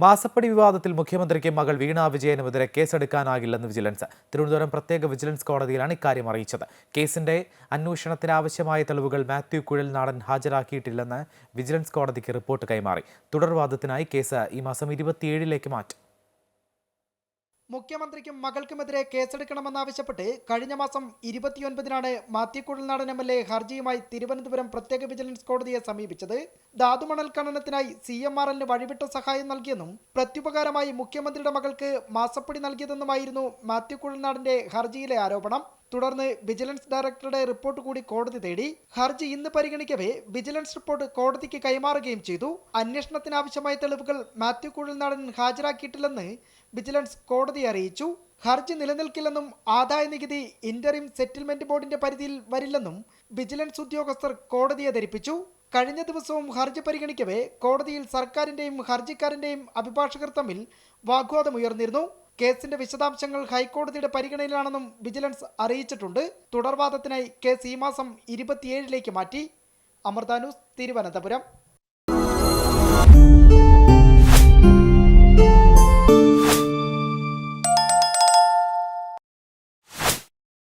മാസപ്പടി വിവാദത്തിൽ മുഖ്യമന്ത്രിക്ക് മകൾ വീണ വിജയനുമെതിരെ കേസെടുക്കാനാകില്ലെന്ന് വിജിലൻസ്. തിരുവനന്തപുരം പ്രത്യേക വിജിലൻസ് കോടതിയിലാണ് ഇക്കാര്യം അറിയിച്ചത്. കേസിന്റെ അന്വേഷണത്തിന് ആവശ്യമായ തെളിവുകൾ മാത്യു കുഴൽനാടൻ ഹാജരാക്കിയിട്ടില്ലെന്ന് വിജിലൻസ് കോടതിക്ക് റിപ്പോർട്ട് കൈമാറി. തുടർവാദത്തിനായി കേസ് ഈ മാസം ഇരുപത്തിയേഴിലേക്ക് മാറ്റും. മുഖ്യമന്ത്രിക്കും മകൾക്കുമെതിരെ കേസെടുക്കണമെന്നാവശ്യപ്പെട്ട് കഴിഞ്ഞ മാസം ഇരുപത്തിയൊൻപതിനാണ് Mathew Kuzhalnadan M L A ഹർജിയുമായി Thiruvananthapuram പ്രത്യേക വിജിലൻസ് കോടതിയെ സമീപിച്ചത്. ധാതുമണൽ ഖനനത്തിനായി സി എം ആർ എല്ലിന് വഴിവിട്ട സഹായം നൽകിയെന്നും പ്രത്യുപകാരമായി മുഖ്യമന്ത്രിയുടെ മകൾക്ക് മാസപ്പടി നൽകിയതെന്നുമായിരുന്നു മാത്യു നാടിന്റെ ഹർജിയിലെ ആരോപണം. തുടർന്ന് വിജിലൻസ് ഡയറക്ടറുടെ റിപ്പോർട്ട് കൂടി കോടതി തേടി. ഹർജി ഇന്ന് പരിഗണിക്കവേ വിജിലൻസ് റിപ്പോർട്ട് കോടതിക്ക് കൈമാറുകയും ചെയ്തു. അന്വേഷണത്തിനാവശ്യമായ തെളിവുകൾ മാത്യു കുഴൽനാടൻ ഹാജരാക്കിയിട്ടില്ലെന്ന് വിജിലൻസ് കോടതിയെ അറിയിച്ചു. ഹർജി നിലനിൽക്കില്ലെന്നും ആദായ നികുതി ഇന്ററിം സെറ്റിൽമെന്റ് ബോർഡിന്റെ പരിധിയിൽ വരില്ലെന്നും വിജിലൻസ് ഉദ്യോഗസ്ഥർ കോടതിയെ ധരിപ്പിച്ചു. കഴിഞ്ഞ ദിവസവും ഹർജി പരിഗണിക്കവേ കോടതിയിൽ സർക്കാരിന്റെയും ഹർജിക്കാരന്റെയും അഭിഭാഷകർ തമ്മിൽ വാഗ്വാദമുയർന്നിരുന്നു കേസിന്റെ വിശദാംശങ്ങൾ ഹൈക്കോടതിയുടെ പരിഗണനയിലാണെന്നും വിജിലൻസ് അറിയിച്ചിട്ടുണ്ട്. തുടർവാദത്തിനായി കേസ് ഈ മാസം ഇരുപത്തിയേഴിലേക്ക് മാറ്റി. അമൃതാനൂസ് തിരുവനന്തപുരം.